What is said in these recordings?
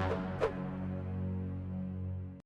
Thank you.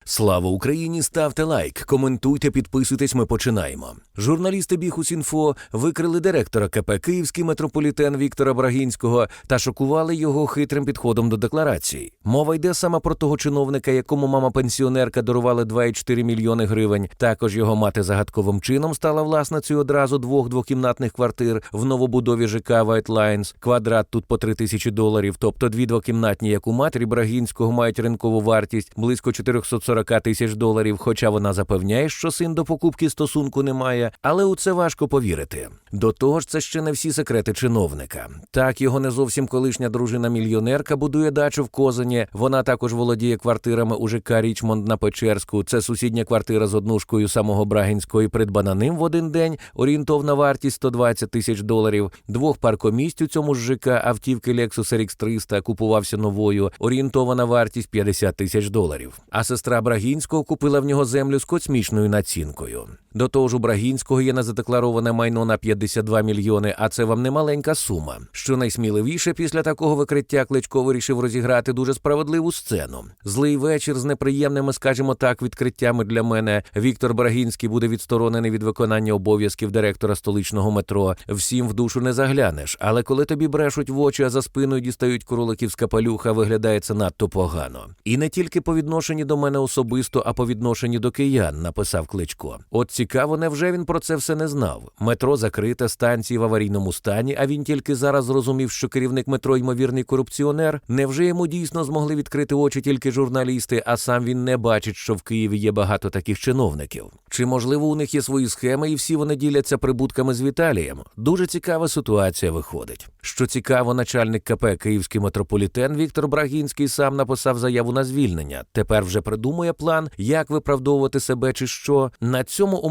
Слава Україні! Ставте лайк, коментуйте, підписуйтесь. Ми починаємо. Журналісти Біхусінфо викрили директора КП Київський метрополітен Віктора Брагінського та шокували його хитрим підходом до декларацій. Мова йде саме про того чиновника, якому мама пенсіонерка дарувала 2,4 мільйони гривень. Також його мати загадковим чином стала власницею одразу двох двокімнатних квартир в новобудові ЖК Lines. Квадрат тут по 3 тисячі доларів, тобто дві двокімнатні, як у матері Брагінського, мають ринкову вартість близько 440 тисяч доларів. Хоча вона запевняє, що син до покупки стосунку не має, але у це важко повірити. До того ж, це ще не всі секрети чиновника. Так, його не зовсім колишня дружина-мільйонерка будує дачу в Козані. Вона також володіє квартирами у ЖК Річмонд на Печерську. Це сусідня квартира з однушкою самого Брагінського і придбана ним в один день. Орієнтовна вартість 120 тисяч доларів. Двох паркомісць у цьому ж ЖК автівки Lexus RX 300 купувався новою. Орієнтована вартість 50 тисяч доларів. А сестра Брагінського купила в нього землю з космічною націнкою. До того ж, у Брагінського є незадеклароване майно на 52 мільйони, а це вам не маленька сума. Що найсміливіше після такого викриття Кличко вирішив розіграти дуже справедливу сцену. Злий вечір з неприємними, скажімо так, відкриттями для мене. Віктор Брагінський буде відсторонений від виконання обов'язків директора столичного метро. Всім в душу не заглянеш, але коли тобі брешуть в очі, а за спиною дістають кроликів з капелюха, виглядає це надто погано. І не тільки по відношенню до мене особисто, а по відношенню до киян, написав Кличко. От цікаво, невже він про це все не знав? Метро закрите, станції в аварійному стані, а він тільки зараз зрозумів, що керівник метро ймовірний корупціонер. Невже йому дійсно змогли відкрити очі тільки журналісти, а сам він не бачить, що в Києві є багато таких чиновників? Чи можливо у них є свої схеми, і всі вони діляться прибутками з Віталієм? Дуже цікава ситуація виходить. Що цікаво, начальник КП Київський метрополітен Віктор Брагінський сам написав заяву на звільнення. Тепер вже придумує план, як виправдовувати себе чи що. На цьому у